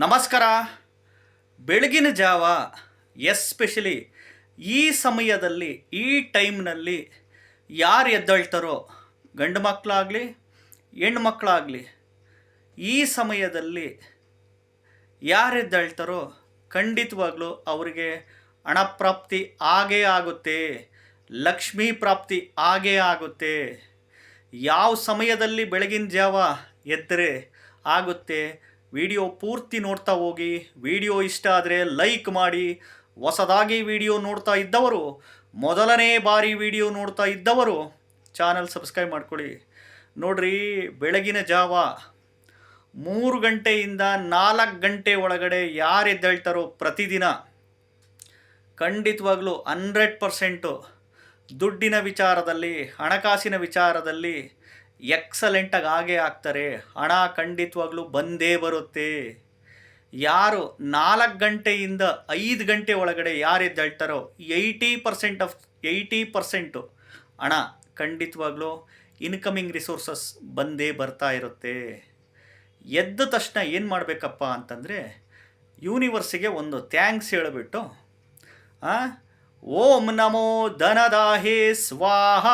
ನಮಸ್ಕಾರ. ಬೆಳಗಿನ ಜಾವ, ಎಸ್ಪೆಷಲಿ ಈ ಸಮಯದಲ್ಲಿ, ಈ ಟೈಮ್ನಲ್ಲಿ ಯಾರು ಎದ್ದೇಳ್ತಾರೋ, ಗಂಡು ಮಕ್ಕಳಾಗಲಿ, ಹೆಣ್ಣು ಮಕ್ಕಳಾಗಲಿ, ಈ ಸಮಯದಲ್ಲಿ ಯಾರು ಎದ್ದೇಳ್ತಾರೋ ಖಂಡಿತವಾಗ್ಲೂ ಅವರಿಗೆ ಹಣ ಪ್ರಾಪ್ತಿ ಆಗೇ ಆಗುತ್ತೆ. ಲಕ್ಷ್ಮೀ ಪ್ರಾಪ್ತಿ ಆಗೇ ಆಗುತ್ತೆ. ಯಾವ ಸಮಯದಲ್ಲಿ ಬೆಳಗಿನ ಜಾವ ಎದ್ದರೆ ಆಗುತ್ತೆ ವಿಡಿಯೋ ಪೂರ್ತಿ ನೋಡ್ತಾ ಹೋಗಿ, ವಿಡಿಯೋ ಇಷ್ಟ ಆದರೆ ಲೈಕ್ ಮಾಡಿ, ಹೊಸದಾಗಿ ವಿಡಿಯೋ ನೋಡ್ತಾ ಇದ್ದವರು, ಮೊದಲನೇ ಬಾರಿ ವಿಡಿಯೋ ನೋಡ್ತಾ ಇದ್ದವರು, ಚಾನಲ್ ಸಬ್ಸ್ಕ್ರೈಬ್ ಮಾಡ್ಕೊಳ್ಳಿ. ನೋಡ್ರಿ, ಬೆಳಗಿನ ಜಾವ, ಮೂರು ಗಂಟೆಯಿಂದ ನಾಲ್ಕು ಗಂಟೆ ಒಳಗಡೆ ಯಾರು ಎದ್ದೇಳ್ತಾರೋ ಪ್ರತಿದಿನ, ಖಂಡಿತವಾಗ್ಲೂ ಹಂಡ್ರೆಡ್ ಪರ್ಸೆಂಟು ದುಡ್ಡಿನ ವಿಚಾರದಲ್ಲಿ, ಹಣಕಾಸಿನ ವಿಚಾರದಲ್ಲಿ ಎಕ್ಸಲೆಂಟಾಗಿ ಆಗೇ ಆಗ್ತಾರೆ. ಹಣ ಖಂಡಿತವಾಗ್ಲೂ ಬಂದೇ ಬರುತ್ತೆ. ಯಾರು ನಾಲ್ಕು ಗಂಟೆಯಿಂದ ಐದು ಗಂಟೆ ಒಳಗಡೆ ಯಾರು ಎದ್ದೇಳ್ತಾರೋ eighty percent of eighty percent ಹಣ ಖಂಡಿತವಾಗ್ಲೂ ಇನ್ಕಮಿಂಗ್ ರಿಸೋರ್ಸಸ್ ಬಂದೇ ಬರ್ತಾ ಇರುತ್ತೆ. ಎದ್ದ ತಕ್ಷಣ ಏನು ಮಾಡಬೇಕಪ್ಪ ಅಂತಂದರೆ ಯೂನಿವರ್ಸಿಗೆ ಒಂದು ಥ್ಯಾಂಕ್ಸ್ ಹೇಳಿಬಿಟ್ಟು ಓಂ ನಮೋ ಧನದಾಹೇ ಸ್ವಾಹ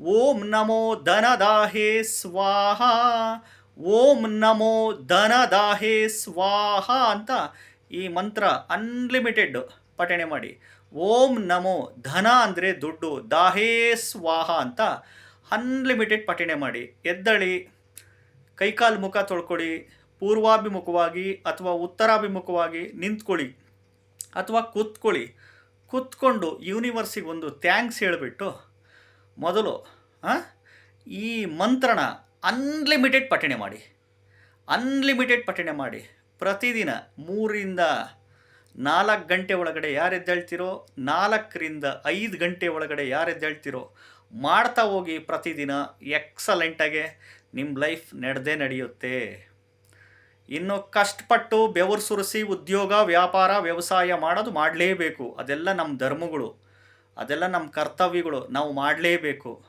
ಓಂ ನಮೋ ಧನದಾಹೇ ಸ್ವಾಹ. ಓಂ ನಮೋ ಧನದಾಹೇ ಸ್ವಾಹ ಅಂತ ಈ ಮಂತ್ರ ಅನ್ಲಿಮಿಟೆಡ್ ಪಠಣೆ ಮಾಡಿ. ಓಂ ನಮೋ ಧನ ಅಂದರೆ ದುಡ್ಡು, ದಾಹೇ ಸ್ವಾಹ ಅಂತ ಅನ್ಲಿಮಿಟೆಡ್ ಪಠಣೆ ಮಾಡಿ. ಎದ್ದಳಿ, ಕೈಕಾಲು ಮುಖ ತೊಳ್ಕೊಳ್ಳಿ ಪೂರ್ವಾಭಿಮುಖವಾಗಿ ಅಥವಾ ಉತ್ತರಾಭಿಮುಖವಾಗಿ ನಿಂತ್ಕೊಳ್ಳಿ ಅಥವಾ ಕೂತ್ಕೊಳ್ಳಿ. ಕೂತ್ಕೊಂಡು ಯೂನಿವರ್ಸಿಗೆ ಒಂದು ಥ್ಯಾಂಕ್ಸ್ ಹೇಳಿಬಿಟ್ಟು ಮೊದಲು ಈ ಮಂತ್ರಣ ಅನ್ಲಿಮಿಟೆಡ್ ಪಠಣೆ ಮಾಡಿ. ಅನ್ಲಿಮಿಟೆಡ್ ಪಠಣೆ ಮಾಡಿ. ಪ್ರತಿದಿನ ಮೂರಿಂದ ನಾಲ್ಕು ಗಂಟೆ ಒಳಗಡೆ ಯಾರು ಎದ್ದೇಳ್ತಿರೋ, ನಾಲ್ಕರಿಂದ ಐದು ಗಂಟೆ ಒಳಗಡೆ ಯಾರು ಎದ್ದೇಳ್ತಿರೋ, ಮಾಡ್ತಾ ಹೋಗಿ ಪ್ರತಿದಿನ ಎಕ್ಸಲೆಂಟಾಗೆ ನಿಮ್ಮ ಲೈಫ್ ನಡೆದೇ ನಡೆಯುತ್ತೆ. ಇನ್ನು ಕಷ್ಟಪಟ್ಟು ಬೆವರು ಸುರಿಸಿ ಉದ್ಯೋಗ, ವ್ಯಾಪಾರ, ವ್ಯವಸಾಯ ಮಾಡೋದು ಮಾಡಲೇಬೇಕು. ಅದೆಲ್ಲ ನಮ್ಮ ಧರ್ಮಗಳು. ಅದೆಲ್ಲ ನಮ್ಮ ಕರ್ತವ್ಯಗಳು. ನಾವು ಮಾಡಲೇಬೇಕು.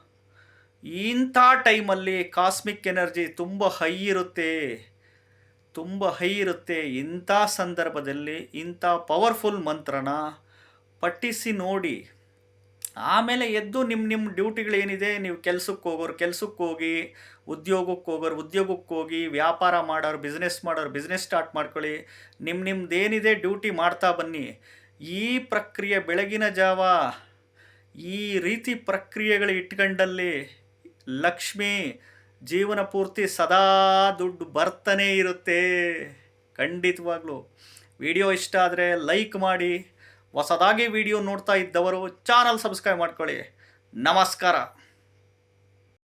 ಇಂಥ ಟೈಮಲ್ಲಿ ಕಾಸ್ಮಿಕ್ ಎನರ್ಜಿ ತುಂಬ ಹೈ ಇರುತ್ತೆ. ತುಂಬ ಹೈ ಇರುತ್ತೆ. ಇಂಥ ಸಂದರ್ಭದಲ್ಲಿ ಇಂಥ ಪವರ್ಫುಲ್ ಮಂತ್ರನ ಪಠಿಸಿ ನೋಡಿ. ಆಮೇಲೆ ಎದ್ದು ನಿಮ್ಮ ನಿಮ್ಮ ಡ್ಯೂಟಿಗಳೇನಿದೆ, ನೀವು ಕೆಲ್ಸಕ್ಕೆ ಹೋಗೋರು ಕೆಲಸಕ್ಕೆ ಹೋಗಿ, ಉದ್ಯೋಗಕ್ಕೆ ಹೋಗೋರು ಉದ್ಯೋಗಕ್ಕೆ ಹೋಗಿ, ವ್ಯಾಪಾರ ಮಾಡೋರು ಬಿಸ್ನೆಸ್ ಮಾಡೋರು ಬಿಸ್ನೆಸ್ ಸ್ಟಾರ್ಟ್ ಮಾಡ್ಕೊಳ್ಳಿ. ನಿಮ್ಮ ನಿಮ್ಮದೇನಿದೆ ಡ್ಯೂಟಿ ಮಾಡ್ತಾ ಬನ್ನಿ. ಈ ಪ್ರಕ್ರಿಯೆ ಬೆಳಗಿನ ಜಾವ ಈ ರೀತಿ ಪ್ರಕ್ರಿಯೆಗಳು ಇಟ್ಕೊಂಡಲ್ಲಿ ಲಕ್ಷ್ಮಿ ಜೀವನ ಪೂರ್ತಿ ಸದಾ ದುಡ್ಡು ಬರ್ತಾನೇ ಇರುತ್ತೆ. ಖಂಡಿತವಾಗ್ಲೂ. ವಿಡಿಯೋ ಇಷ್ಟ ಆದರೆ ಲೈಕ್ ಮಾಡಿ, ಹೊಸದಾಗಿ ವಿಡಿಯೋ ನೋಡ್ತಾ ಇದ್ದವರು ಚಾನಲ್ ಸಬ್ಸ್ಕ್ರೈಬ್ ಮಾಡ್ಕೊಳ್ಳಿ. ನಮಸ್ಕಾರ.